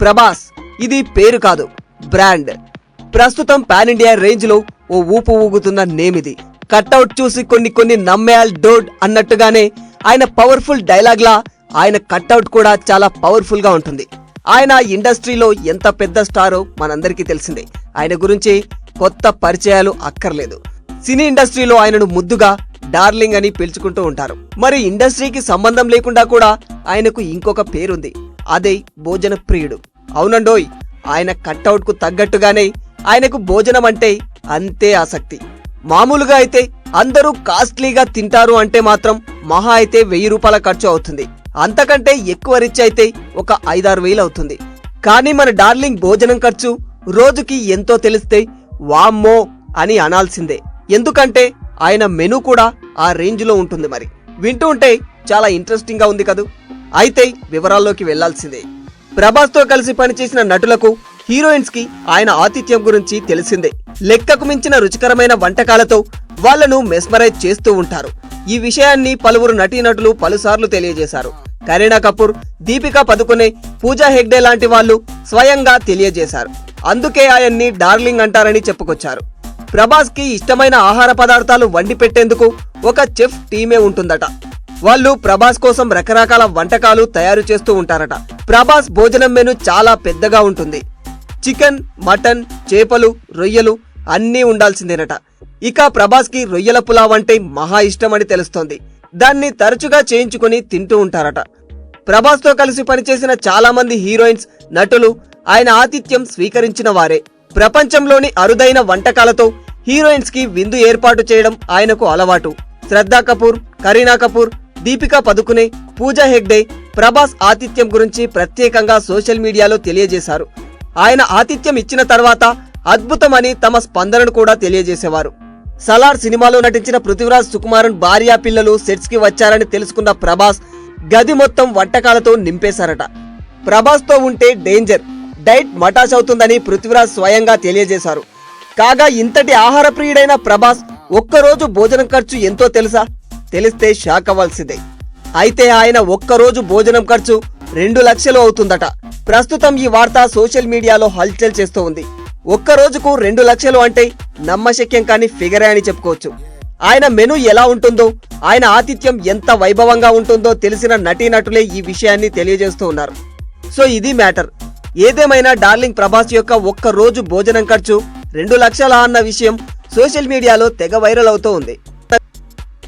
ప్రభాస్. ఇది పేరు కాదు బ్రాండ్. ప్రస్తుతం పాన్ ఇండియా రేంజ్లో ఓ ఊపు ఊగుతున్న నేమ్ ఇది కట్అవుట్ చూసి కొన్ని కొన్ని నమ్మేయాల్ డోడ్ అన్నట్టుగానే ఆయన పవర్ఫుల్ డైలాగ్లా ఆయన కట్అవుట్ కూడా చాలా పవర్ఫుల్గా ఉంటుంది. ఆయన ఇండస్ట్రీలో ఎంత పెద్ద స్టారో మనందరికీ తెలిసిందే. ఆయన గురించి కొత్త పరిచయాలు అక్కర్లేదు. సినీ ఇండస్ట్రీలో ఆయనను ముద్దుగా డార్లింగ్ అని పిలుచుకుంటూ ఉంటారు. మరి ఇండస్ట్రీకి సంబంధం లేకుండా కూడా ఆయనకు ఇంకొక పేరుంది. అదే భోజన ప్రియుడు అవునండోయ్ ఆయన కట్అవుట్కు తగ్గట్టుగానే ఆయనకు భోజనం అంటే అంతే ఆసక్తి. మామూలుగా అయితే అందరూ కాస్ట్లీగా తింటారు అంటే మాత్రం మహా అయితే వెయ్యి రూపాయల ఖర్చు అవుతుంది. అంతకంటే ఎక్కువ రిచ్ అయితే ఒక ఐదారు వేలు అవుతుంది. కానీ మన డార్లింగ్ భోజనం ఖర్చు రోజుకి ఎంతో తెలిస్తే వామ్మో అని అనాల్సిందే. ఎందుకంటే ఆయన మెనూ కూడా ఆ రేంజ్లో ఉంటుంది మరి. వింటూ ఉంటే చాలా ఇంట్రెస్టింగ్గా ఉంది కదూ? అయితే వివరాల్లోకి వెళ్ళాల్సిందే. ప్రభాస్తో కలిసి పనిచేసిన నటులకు హీరోయిన్స్కి ఆయన ఆతిథ్యం గురించి తెలిసిందే. లెక్కకు మించిన రుచికరమైన వంటకాలతో వాళ్ళను మెస్మరైజ్ చేస్తూ ఉంటారు. ఈ విషయాన్ని పలువురు నటీనటులు పలుసార్లు తెలియజేశారు. కరీనా కపూర్ దీపికా పదుకునే పూజా హెగ్డే లాంటి వాళ్ళు స్వయంగా తెలియజేశారు. అందుకే ఆయన్ని డార్లింగ్ అంటారని చెప్పుకొచ్చారు. ప్రభాస్కి ఇష్టమైన ఆహార పదార్థాలు వండి పెట్టేందుకు ఒక చెఫ్ టీమే ఉంటుందట. వాళ్ళు ప్రభాస్ కోసం రకరకాల వంటకాలు తయారు చేస్తూ ఉంటారట. ప్రభాస్ భోజనం మెను చాలా పెద్దగా ఉంటుంది. చికెన్ మటన్ చేపలు రొయ్యలు అన్నీ ఉండాల్సిందేనట. ఇక ప్రభాస్కి రొయ్యల పులావ్ అంటే మహా ఇష్టమని తెలుస్తోంది. దాన్ని తరచుగా చేయించుకుని తింటూ ఉంటారట. ప్రభాస్తో కలిసి పనిచేసిన చాలామంది హీరోయిన్స్ నటులు ఆయన ఆతిథ్యం స్వీకరించిన వారే. ప్రపంచంలోని అరుదైన వంటకాలతో హీరోయిన్స్కి విందు ఏర్పాటు చేయడం ఆయనకు అలవాటు. శ్రద్ధా కపూర్ కరీనా కపూర్ దీపికా పదుకునే పూజా హెగ్డే ప్రభాస్ ఆతిథ్యం గురించి ప్రత్యేకంగా సోషల్ మీడియాలో తెలియజేశారు. ఆయన ఆతిథ్యం ఇచ్చిన తర్వాత అద్భుతమని తమ స్పందనను కూడా తెలియజేసేవారు. సలార్ సినిమాలో నటించిన పృథ్వీరాజ్ సుకుమారన్ భార్యా పిల్లలు సెట్స్కి వచ్చారని తెలుసుకున్న ప్రభాస్ గది మొత్తం వంటకాలతో నింపేశారట. ప్రభాస్తో ఉంటే డేంజర్ డైట్ మటాష్ అవుతుందని పృథ్వీరాజ్ స్వయంగా తెలియజేశారు. కాగా ఇంతటి ఆహార ప్రియుడైన ప్రభాస్ ఒక్కరోజు భోజనం ఖర్చు ఎంతో తెలుసా? తెలిస్తే షాక్ అవ్వాల్సిందే అయితే ఆయన ఒక్కరోజు భోజనం ఖర్చు రెండు లక్షలు అవుతుందట. ప్రస్తుతం ఈ వార్త సోషల్ మీడియాలో హల్చల్ చేస్తూ ఉంది. ఒక్క రోజుకు రెండు లక్షలు అంటే నమ్మశక్యం కాని ఫిగరే అని చెప్పుకోవచ్చు. ఆయన మెను ఎలా ఉంటుందో ఆయన ఆతిథ్యం ఎంత వైభవంగా ఉంటుందో తెలిసిన నటీనటులే ఈ విషయాన్ని తెలియజేస్తూ ఉన్నారు. సో ఇది మ్యాటర్. ఏదేమైనా డార్లింగ్ ప్రభాస్ యొక్క ఒక్క రోజు భోజనం ఖర్చు రెండు లక్షల అన్న విషయం సోషల్ మీడియాలో తెగ వైరల్ అవుతూ ఉంది.